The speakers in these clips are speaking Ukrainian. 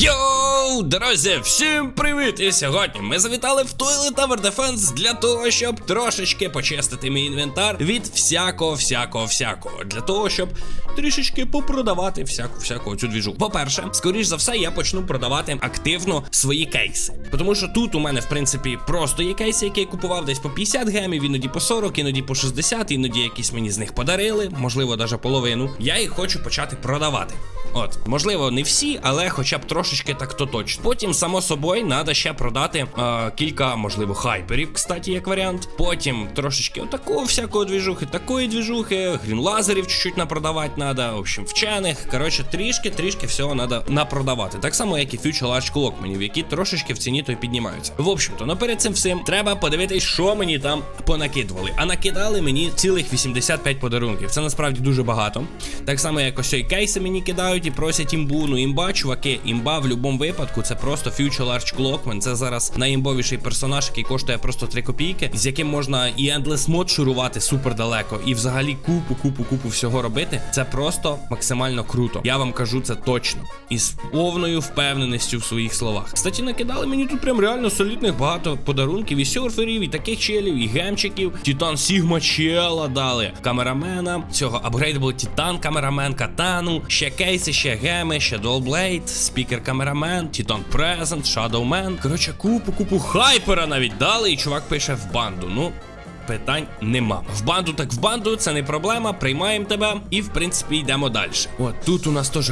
Yo! Друзі, всім привіт! І сьогодні ми завітали в Toilet Tower Defense для того, щоб трошечки почистити мій інвентар від всякого, всякого, всякого. Для того, щоб трішечки попродавати всяку всяку цю двіжу. По-перше, скоріш за все, я почну продавати активно свої кейси. Тому що тут у мене, в принципі, просто є кейси, які я купував десь по 50 гемів, іноді по 40, іноді по 60, іноді якісь мені з них подарили, можливо, навіть половину. Я їх хочу почати продавати. От, можливо, не всі, але хоча б трошечки так то точно. Потім, само собою, треба ще продати е, кілька, можливо, хайперів, кстати, як варіант. Потім трошечки отакого всякого двіжухи, такої двіжухи, грінлазерів чуть-чуть напродавати треба. В общем, вчених. Коротше, трішки, трішки всього треба напродавати. Так само, як і Future Large Clockmanів, які трошечки в ціні то й піднімаються. В общем-то, ну перед цим всім треба подивитись, що мені там понакидували. А накидали мені цілих 85 подарунків. Це насправді дуже багато. Так само, як ось і кейси мені кидають і просять імбу. Ну, імба, чуваки, імба в будь-якому випадку це просто Future Large Clockman. Це зараз найімбовіший персонаж, який коштує просто 3 копійки, з яким можна і Endless Mod шурувати супер далеко, і взагалі купу, купу, купу всього робити. Це просто максимально круто. Я вам кажу це точно. І з повною впевненістю в своїх словах. Кстати, накидали мені тут прям реально солідних багато подарунків, і серферів, і таких челів, і гемчиків. Титан Сігма чела дали. Камерамена, цього апгрейдабл Титан, камерамен, катану, ще кейси, ще геми, ще Dolblade, спікер камерамен, Титан Презент, Shadowman. Коротше, купу, купу хайпера навіть дали, і чувак пише в банду. Ну. Питань нема. В банду так в банду, це не проблема. Приймаємо тебе і в принципі йдемо далі. От тут у нас теж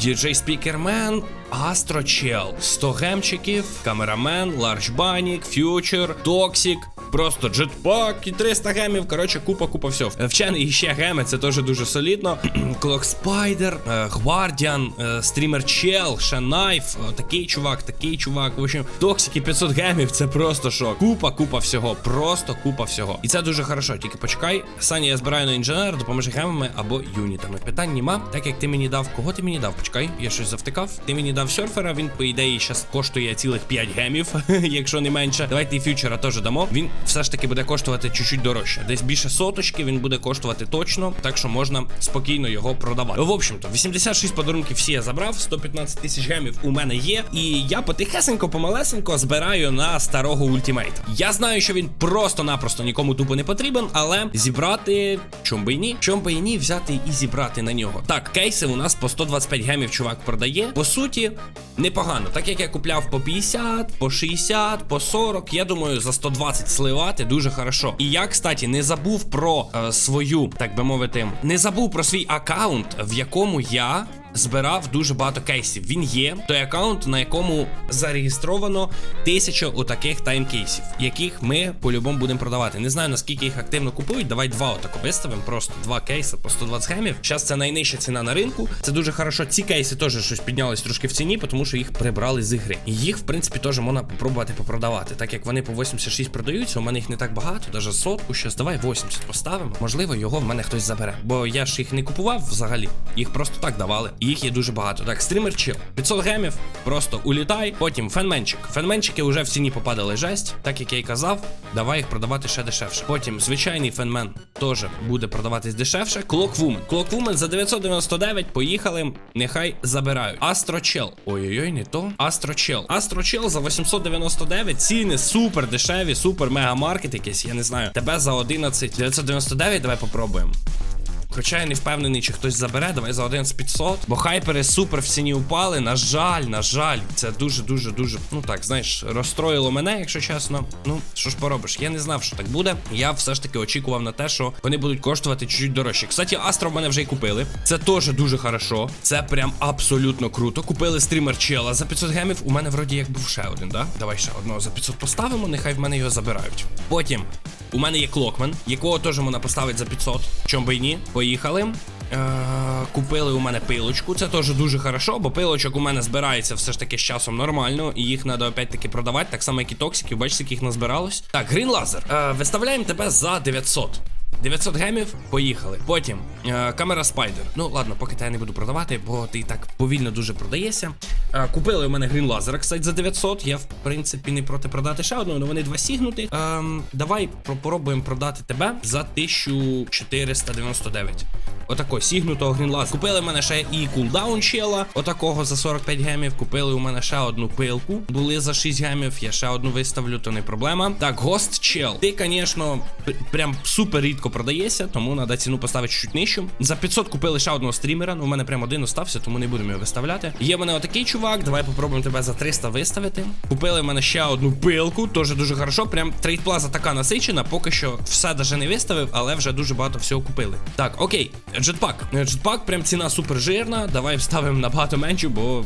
DJ Speakerman, Astro Chell, 100 гемчиків, камерамен, Large Банік, Future, Toxic. Просто джетпак і 300 гемів. Коротше, купа, купа всього. Е, Вчений і ще геми, це теж дуже солідно. Клок Спайдер, Гвардіан, Стрімер Чел, ще Найф, е, такий чувак, такий чувак. В общем, Токсики 500 гемів, це просто шок. Купа, купа всього. Просто купа всього. І це дуже хорошо. Тільки почекай. Саня, я збираю на інженера, допоможи гемами або юнітами. Питань нема. Так як ти мені дав, кого ти мені дав? Почекай, я щось завтикав. Ти мені дав серфера, він, по ідеї, зараз коштує цілих 5 гемів, якщо не менше. Давайте і фьючера теж дамо. Він все ж таки буде коштувати чуть-чуть дорожче. Десь більше соточки він буде коштувати точно, так що можна спокійно його продавати. В общем-то, 86 подарунків всі я забрав, 115 тисяч гемів у мене є. І я потихесенько, помалесенько збираю на старого ультимейта. Я знаю, що він просто-напросто нікому тупо не потрібен, але зібрати чом би і ні, чом би і ні, взяти і зібрати на нього. Так, кейси у нас по 125 гемів чувак продає. По суті, непогано. Так як я купляв по 50, по 60, по 40, я думаю, за 120 сливати дуже хорошо. І я, кстати, не забув про е, свою, так би мовити, не забув про свій аккаунт, в якому я. Збирав дуже багато кейсів. Він є той аккаунт, на якому зареєстровано тисяча отаких таймкейсів, яких ми по-любому будемо продавати. Не знаю наскільки їх активно купують. Давай два отако виставимо. Просто два кейси по 120 гемів. Зараз це найнижча ціна на ринку. Це дуже хорошо. Ці кейси теж щось піднялись трошки в ціні, тому що їх прибрали з ігри. І їх, в принципі, теж можна попробувати попродавати. Так як вони по 86 продаються, у мене їх не так багато, навіть сотку. Щас давай 80 поставимо. Можливо, його в мене хтось забере. Бо я ж їх не купував взагалі. Їх просто так давали. Їх є дуже багато. Так, стрімер чил. 500 гемів, просто улітай. Потім фенменчик. Фенменчики вже в ціні попадали жесть. Так як я й казав, давай їх продавати ще дешевше. Потім звичайний фенмен теж буде продаватись дешевше. Клоквумен. Клоквумен за 999. Поїхали. Нехай забирають. Астрочел. Ой-ой-ой, не то. Астрочел. Астрочел за 899. Ціни супер дешеві, супер мегамаркет якийсь. Я не знаю. Тебе за 11 999. Давай попробуємо. Хоча я не впевнений, чи хтось забере, давай за 11500. Бо хайпери супер в ціні упали. На жаль, на жаль, це дуже-дуже дуже. Ну так, знаєш, розстроїло мене, якщо чесно. Ну, що ж поробиш? Я не знав, що так буде. Я все ж таки очікував на те, що вони будуть коштувати чуть-чуть дорожче. Кстати, Астро в мене вже й купили. Це теж дуже хорошо. Це прям абсолютно круто. Купили стрімер чела за 500 гемів. У мене вроді як був ще один, да? Давай ще одного за 500 поставимо, нехай в мене його забирають. Потім. У мене є клокмен, якого теж можна поставити за 500. Чом би й ні? Поїхали. Е, Купили у мене пилочку. Це теж дуже хорошо, бо пилочок у мене збирається все ж таки з часом нормально. І їх треба опять-таки продавати, так само, як і токсики. Бачите, яких назбиралось. Так, грін лазер. Виставляємо тебе за 900. 900 гемів, поїхали. Потім е, камера спайдер. Ну ладно, поки я не буду продавати, бо ти так повільно дуже продаєшся. Е, купили у мене грін лазер, кстати, за 900. Я в принципі не проти продати ще одного, але вони два сігнути. Е, давай попробуємо продати тебе за 1499. Отако сігнутого грінлазу. Купили в мене ще і кулдаун чела, отакого за 45 гемів. Купили у мене ще одну пилку. Були за 6 гемів. Я ще одну виставлю, то не проблема. Так, гост чел. Ти, звісно, прям супер рідко продаєшся, тому треба ціну поставити чуть нижчу. За 500 купили ще одного стрімера. Ну, у мене прям один остався, тому не будемо його виставляти. Є в мене отакий чувак. Давай попробуємо тебе за 300 виставити. Купили в мене ще одну пилку, теж дуже хорошо. Прям трейдплаза така насичена. Поки що все даже не виставив, але вже дуже багато всього купили. Так, окей, джетпак. Джетпак, прям ціна супер жирна. Давай вставимо набагато меншу, бо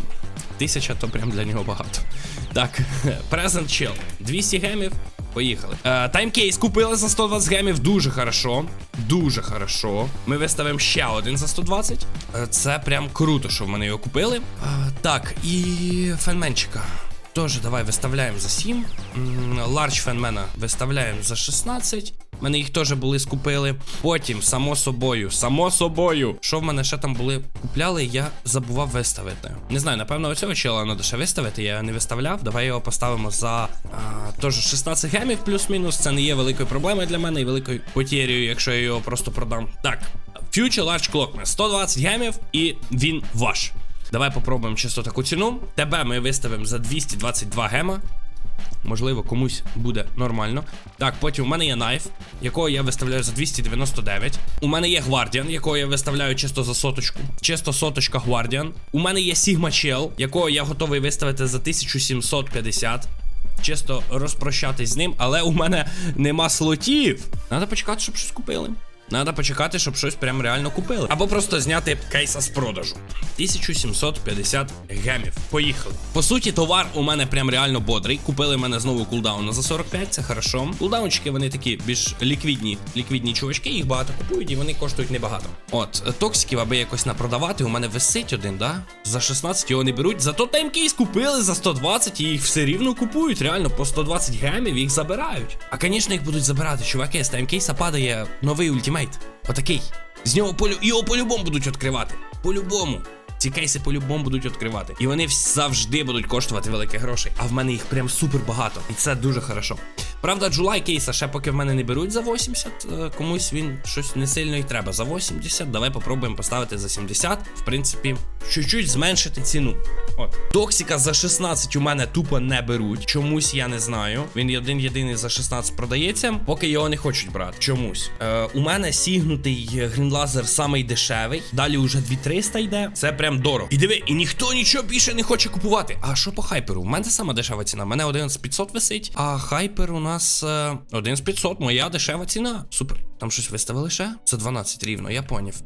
тисяча то прям для нього багато. Так, Present Chill. 200 гемів. Поїхали. Таймкейс купили за 120 гемів. Дуже хорошо. Дуже хорошо. Ми виставимо ще один за 120. Е, це прям круто, що в мене його купили. Е, так, і фенменчика. Тоже давай виставляємо за 7. Ларч фенмена виставляємо за 16. Мене їх теж були скупили. Потім, само собою, само собою. Що в мене ще там були купляли, я забував виставити. Не знаю, напевно, оцього чела треба ще виставити. Я його не виставляв. Давай його поставимо за теж 16 гемів плюс-мінус. Це не є великою проблемою для мене і великою потерею, якщо я його просто продам. Так, Future Large Clockman. 120 гемів, і він ваш. Давай попробуємо чисто таку ціну. Тебе ми виставимо за 222 гема. Можливо, комусь буде нормально. Так, потім у мене є найф, якого я виставляю за 299. У мене є Гвардіан, якого я виставляю чисто за соточку. Чисто соточка Гвардіан. У мене є Сігма Чел, якого я готовий виставити за 1750. Чисто розпрощатись з ним, але у мене нема слотів. Надо почекати, щоб щось купили. Надо почекати, щоб щось прям реально купили. Або просто зняти кейса з продажу. 1750 гемів. Поїхали. По суті, товар у мене прям реально бодрий. Купили мене знову кулдауна за 45, це хорошо. Кулдаунчики вони такі більш ліквідні, ліквідні чувачки, їх багато купують і вони коштують небагато. От, токсиків, аби якось напродавати, у мене висить один, да? За 16 його не беруть. Зато таймкейс купили за 120 і їх все рівно купують. Реально, по 120 гемів їх забирають. А звісно, їх будуть забирати, чуваки, з таймкейса падає новий ультимейт. Отакий. З нього полю... його по-любому будуть відкривати. По-любому. Ці кейси по-любому будуть відкривати. І вони завжди будуть коштувати великі грошей. А в мене їх прям супер багато. І це дуже хорошо. Правда, Джулай кейса ще поки в мене не беруть за 80. е, Комусь він щось не сильно і треба. За 80. Давай попробуємо поставити за 70. В принципі, чуть-чуть зменшити ціну. От. Токсика за 16 у мене тупо не беруть. Чомусь я не знаю. Він один єдиний за 16 продається, поки його не хочуть брати. Чомусь. Е, у мене сігнутий грінлазер самий дешевий. Далі уже 2300 йде. Це прям дорого. І диви, і ніхто нічого більше не хоче купувати. А що по хайперу? У мене сама дешева ціна. У мене 11500 висить, а хайпер у нас е, 11500, моя дешева ціна. Супер. Там щось виставили ще? За 12 рівно, я поняв.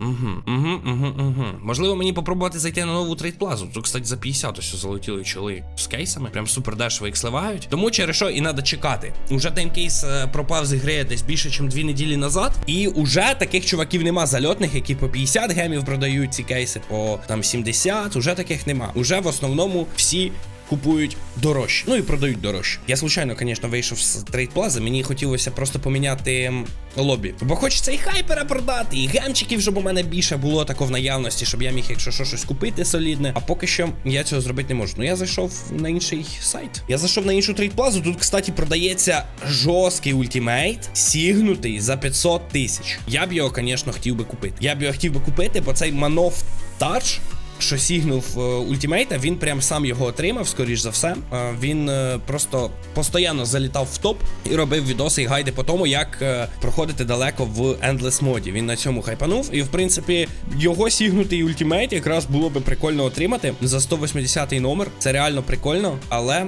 Угу, угу, угу, угу. Можливо, мені попробувати зайти на нову трейдплазу. Тут, кстати, за 50 ось залетіли чоли з кейсами. Прям супер дешево їх сливають. Тому через що і треба чекати. Уже таймкейс е, пропав з ігри десь більше, ніж 2 неділі назад. І уже таких чуваків нема зальотних, які по 50 гемів продають ці кейси, по там 70. Уже таких нема. Уже в основному всі купують дорожче. Ну і продають дорожче. Я случайно, звісно, вийшов з трейдплази. Мені хотілося просто поміняти лобі. Бо хочеться і хайпера продати, і гемчиків, щоб у мене більше було тако в наявності, щоб я міг, якщо що, щось купити солідне. А поки що я цього зробити не можу. Ну я зайшов на інший сайт. Я зайшов на іншу трейдплазу. Тут, кстати, продається жорсткий ультимейт, сігнутий за 500 тисяч. Я б його, звісно, хотів би купити. Я б його хотів би купити, бо цей Манов Touch що сігнув ультимейта, він прям сам його отримав, скоріш за все. Е, він е, просто постійно залітав в топ і робив відоси і гайди по тому, як е, проходити далеко в Endless моді. Він на цьому хайпанув. І в принципі, його сігнутий ультимейт якраз було би прикольно отримати за 180-й номер. Це реально прикольно, але.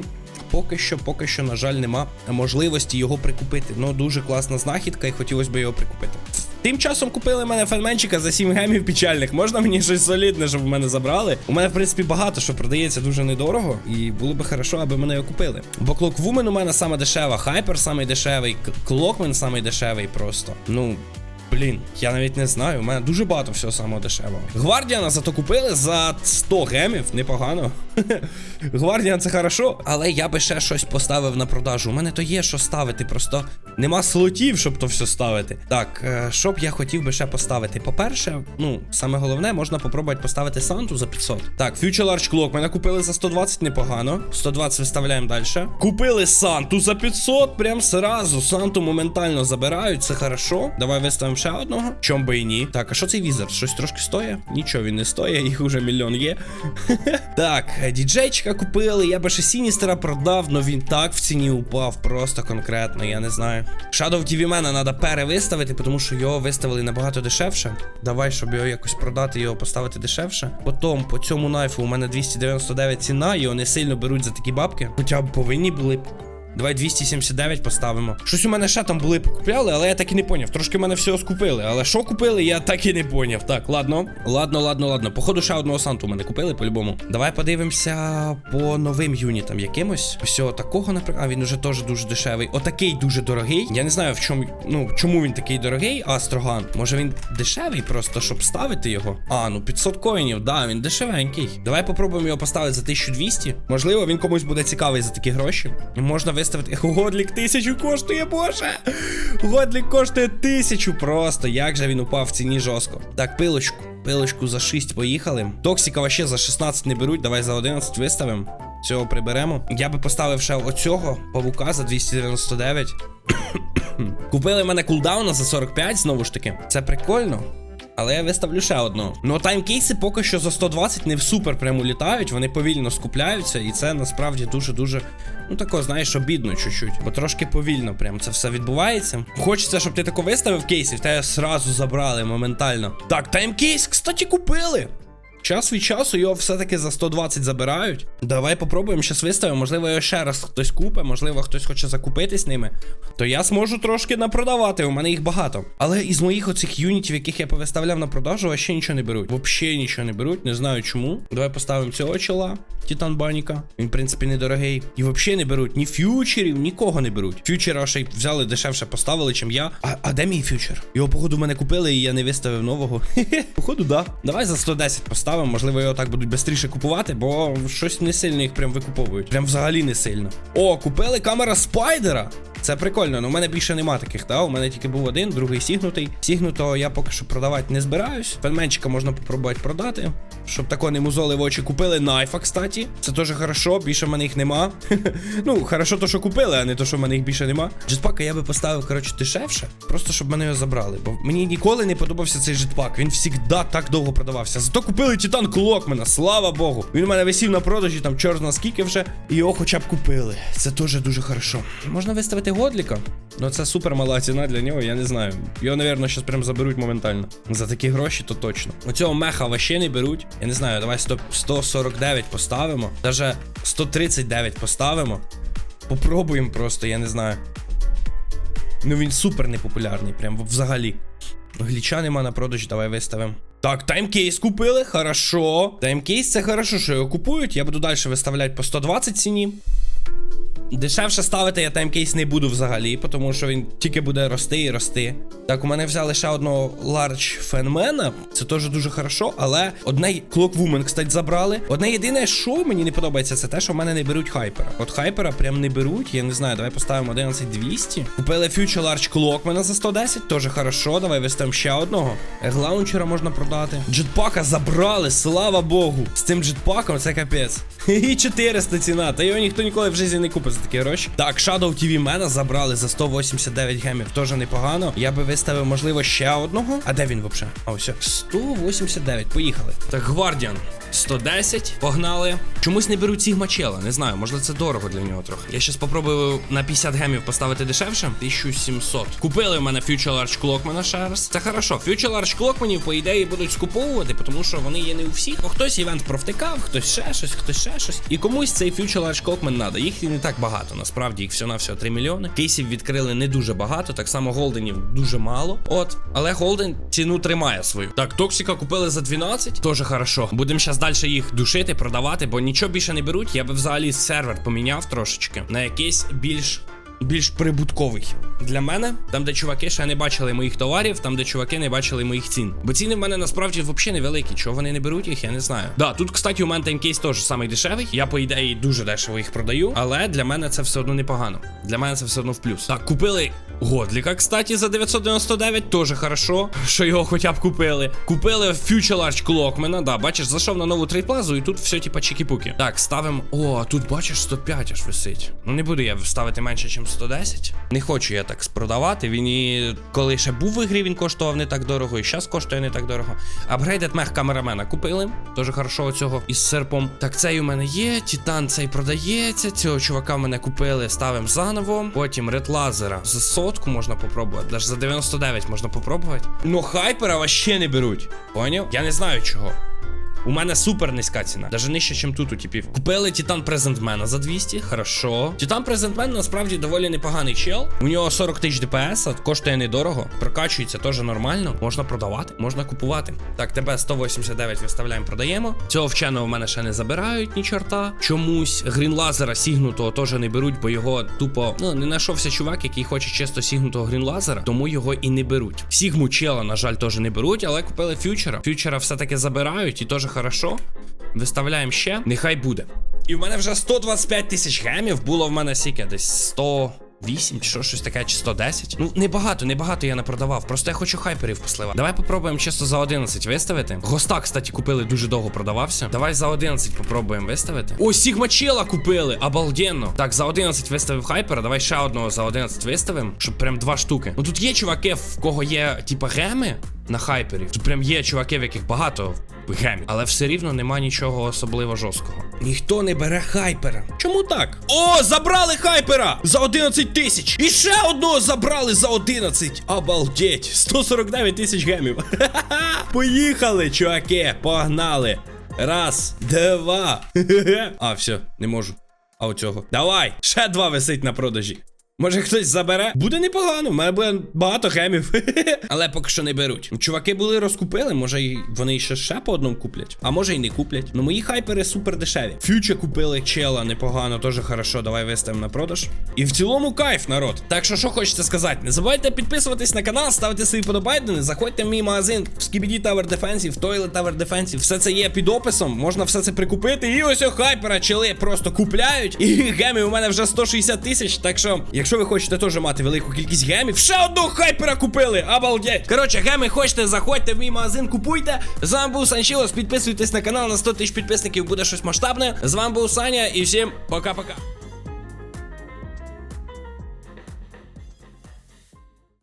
Поки що, поки що, на жаль, нема можливості його прикупити. Ну, дуже класна знахідка, і хотілося б його прикупити. Тим часом купили мене фенменчика за 7 гемів печальних. Можна мені щось солідне, щоб в мене забрали? У мене, в принципі, багато що продається дуже недорого, і було би хорошо, аби мене його купили. Бо Клоквумен у мене саме дешева, Хайпер самий дешевий, Клокмен самий дешевий просто. Ну. Блін, я навіть не знаю. У мене дуже багато всього самого дешевого. Гвардіана зато купили за 100 гемів, непогано. Гвардіан це хорошо, але я би ще щось поставив на продажу. У мене то є що ставити, просто нема слотів, щоб то все ставити. Так, е, що б я хотів би ще поставити? По-перше, ну, саме головне, можна попробувати поставити Санту за 500. Так, Future Large Clock мене купили за 120 непогано. 120 виставляємо далі. Купили Санту за 500, прям сразу. Санту моментально забирають, це хорошо. Давай виставимо ще одного. Чом би і ні. Так, а що цей візер? Щось трошки стоїть? Нічого він не стоїть, їх уже мільйон є. Так, діджейчика купили, я би ще Сіністера продав, но він так в ціні упав, просто конкретно, я не знаю. Shadow мене треба перевиставити, тому що його виставили набагато дешевше. Давай, щоб його якось продати, його поставити дешевше. Потім по цьому найфу у мене 299 ціна, його не сильно беруть за такі бабки. Хоча б повинні були. Давай 279 поставимо. Щось у мене ще там були купляли, але я так і не поняв. Трошки мене всього скупили. Але що купили, я так і не поняв. Так, ладно. Ладно, ладно, ладно. Походу, ще одного санту мене купили по-любому. Давай подивимося по новим юнітам якимось. Всього такого, наприклад. А він уже теж дуже дешевий. Отакий дуже дорогий. Я не знаю, в чому. Ну, чому він такий дорогий, Астроган. Може він дешевий просто, щоб ставити його? А, ну 500 коїнів, да, він дешевенький. Давай попробуємо його поставити за 1200. Можливо, він комусь буде цікавий за такі гроші. Можна виставити. Годлік тисячу коштує, боже. Годлік коштує тисячу просто. Як же він упав в ціні жорстко. Так, пилочку. Пилочку за 6 поїхали. Токсика вообще за 16 не беруть. Давай за 11 виставимо. Цього приберемо. Я би поставив ще оцього павука за 299. Купили мене кулдауна за 45, знову ж таки. Це прикольно. Але я виставлю ще одного. Ну таймкейси поки що за 120 не в супер прямо літають, вони повільно скупляються, і це насправді дуже-дуже, ну тако, знаєш, обідно чуть-чуть. Бо трошки повільно прям це все відбувається. Хочеться, щоб ти тако виставив кейсів, в тебе сразу забрали моментально. Так, таймкейс, кстати, купили. Час від часу його все-таки за 120 забирають. Давай попробуємо щас виставимо. Можливо, його ще раз хтось купить, можливо, хтось хоче закупитись ними. То я зможу трошки напродавати, у мене їх багато. Але із моїх оцих юнітів, яких я повиставляв на продажу, ще нічого не беруть. Взагалі нічого не беруть, не знаю чому. Давай поставимо цього чола, Титан Баніка. Він, в принципі, недорогий. І взагалі не беруть ні фьючерів, нікого не беруть. Фьючера ще й взяли дешевше, поставили, чим я. А, а де мій фьючер? Його, походу, мене купили, і я не виставив нового. Походу, да. Давай за 110 поставимо. Можливо, його так будуть швидше купувати, бо щось не сильно їх прям викуповують. Прям взагалі не сильно. О, купили камера спайдера. Це прикольно, але у мене більше нема таких, та? У мене тільки був один, другий сігнутий. Сігнутого я поки що продавати не збираюсь. Фенменчика можна попробувати продати. Щоб тако не музоли в очі купили найфа, кстати. Це теж хорошо, більше в мене їх нема. ну, хорошо, то, що купили, а не то, що в мене їх більше нема. Джетпака я би поставив, коротше, дешевше. Просто щоб мене його забрали. Бо мені ніколи не подобався цей джетпак. Він завжди так довго продавався. Зато купили Титан Клокмена, слава Богу. Він у мене висів на продажі, там чорна скільки вже. І його хоча б купили. Це теж дуже хорошо. Можна виставити Годліка. Ну це супер мала ціна для нього, я не знаю. Його, напевно, зараз прям заберуть моментально. За такі гроші, то точно. Оцього меха вообще не беруть. Я не знаю, давай 100, 149 поставимо. Даже 139 поставимо. Попробуємо просто, я не знаю. Ну він супер непопулярний, прям взагалі. Гліча нема на продажі, давай виставимо. Так, таймкейс купили, хорошо. Таймкейс це хорошо, що його купують. Я буду далі виставляти по 120 ціні. Дешевше ставити я таймкейс не буду взагалі, тому що він тільки буде рости і рости. Так, у мене взяли ще одного ларч фенмена. Це теж дуже хорошо, але одне клоквумен, кстати, забрали. Одне єдине, що мені не подобається, це те, що в мене не беруть хайпера. От хайпера прям не беруть. Я не знаю, давай поставимо 11200. Купили Future Large Клокмена за 110, теж хорошо. Давай виставимо ще одного. Еглаунчера можна продати. Джетпака забрали, слава Богу. З цим джетпаком це капець. І 400 ціна. Та його ніхто ніколи в житті не купить такі гроші. Так, Shadow TV мене забрали за 189 гемів. Тоже непогано. Я би виставив, можливо, ще одного. А де він взагалі? А ось. 189. Поїхали. Так, Гвардіан. 110. Погнали. Чомусь не беруть Сігма Чела. Не знаю, можливо, це дорого для нього трохи. Я щас попробую на 50 гемів поставити дешевше. 1700. Купили в мене Future Large Clockmana ще раз. Це хорошо. Future Large Clockmanів, по ідеї, будуть скуповувати, тому що вони є не у всіх. Бо хтось івент провтикав, хтось ще щось, хтось ще щось. І комусь цей Future Large Clockman надо. Їх не так багато. Насправді їх всього на всього 3 мільйони. Кейсів відкрили не дуже багато. Так само голденів дуже мало. От, але голден ціну тримає свою. Так, Токсика купили за 12. Тоже хорошо. Будемо зараз далі їх душити, продавати, бо нічого більше не беруть. Я би взагалі сервер поміняв трошечки на якийсь більш. Більш прибутковий. для мене, там, де чуваки ще не бачили моїх товарів, там, де чуваки не бачили моїх цін. Бо ціни в мене насправді взагалі невеликі. Чого вони не беруть їх, я не знаю. Да, тут, кстати, у мене таймкейс теж самий дешевий. Я, по ідеї, дуже дешево їх продаю, але для мене це все одно непогано. Для мене це все одно в плюс. Так, купили. Годліка, кстати, за 999, теж хорошо, що його хоча б купили. Купили Future Large Clockman, да, бачиш, зайшов на нову трейдплазу і тут все типа чики-пуки. Так, ставимо. О, тут бачиш 105 аж висить. Ну не буду я ставити менше, ніж 110. Не хочу я так спродавати. Він і коли ще був в ігрі, він коштував не так дорого, і зараз коштує не так дорого. Апгрейдед мех камерамена купили. Дуже хорошо оцього із серпом. Так, цей у мене є. Титан цей продається. Цього чувака мене купили, ставимо заново. Потім ред лазера за сотку можна попробувати. Навіть за 99 можна попробувати. Ну хайпера вообще не беруть. Поняв? Я не знаю чого. У мене супер низька ціна, даже нижче, ніж тут у типів. Купили Титан Презентмена за 200, хорошо. Титан Презентмен насправді доволі непоганий чел. У нього 40 тисяч ДПС, коштує недорого, прокачується теж нормально. Можна продавати, можна купувати. Так, тебе 189 виставляємо, продаємо. Цього вченого в мене ще не забирають, ні чорта. Чомусь грін лазера сігнутого теж не беруть, бо його тупо ну не знайшовся чувак, який хоче чисто сігнутого грін лазера, тому його і не беруть. Сігму чела, на жаль, теж не беруть, але купили фьючера. Фьючера все-таки забирають і теж хорошо. Виставляємо ще. Нехай буде. І в мене вже 125 тисяч гемів. Було в мене сіке десь 108 чи що, щось таке, чи 110. Ну, небагато, небагато я не продавав. Просто я хочу хайперів посливати. Давай попробуємо чисто за 11 виставити. Госта, кстати, купили дуже довго продавався. Давай за 11 попробуємо виставити. О, Сігма Чела купили! Обалденно. Так, за 11 виставив хайпера. Давай ще одного за 11 виставимо, щоб прям два штуки. Ну тут є чуваки, в кого є, типа, геми на хайпері. Тут прям є чуваки, в яких багато гемів. Але все рівно нема нічого особливо жорсткого. Ніхто не бере хайпера. Чому так? О, забрали хайпера! За 11 тисяч! І ще одного забрали за 11! Обалдеть! 149 тисяч гемів. Ха-ха-ха! Поїхали, чуваки! Погнали! Раз, два. А, все, не можу. А оцього. Давай! Ще два висить на продажі. Може хтось забере? Буде непогано, в мене буде багато гемів. Але поки що не беруть. Чуваки були розкупили, може вони ще ще по одному куплять, а може й не куплять. Ну мої хайпери супер дешеві. Фьюче купили чела, непогано, теж хорошо. Давай виставимо на продаж. І в цілому кайф, народ. Так що, що хочете сказати? Не забувайте підписуватись на канал, ставити свої подобайдени, заходьте в мій магазин в Skibidi Tower в Toilet Tower Defense. Все це є під описом, можна все це прикупити. І ось о хайпера чели просто купляють. І геми у мене вже 160 тисяч. Так що, якщо ви хочете теж мати велику кількість гемів, ще одного хайпера купили. Обалдеть. Коротше, геми хочете, заходьте в мій магазин, купуйте. З вами був Санчилос. Підписуйтесь на канал на 100 тисяч підписників, буде щось масштабне. З вами був Саня і всім пока-пока.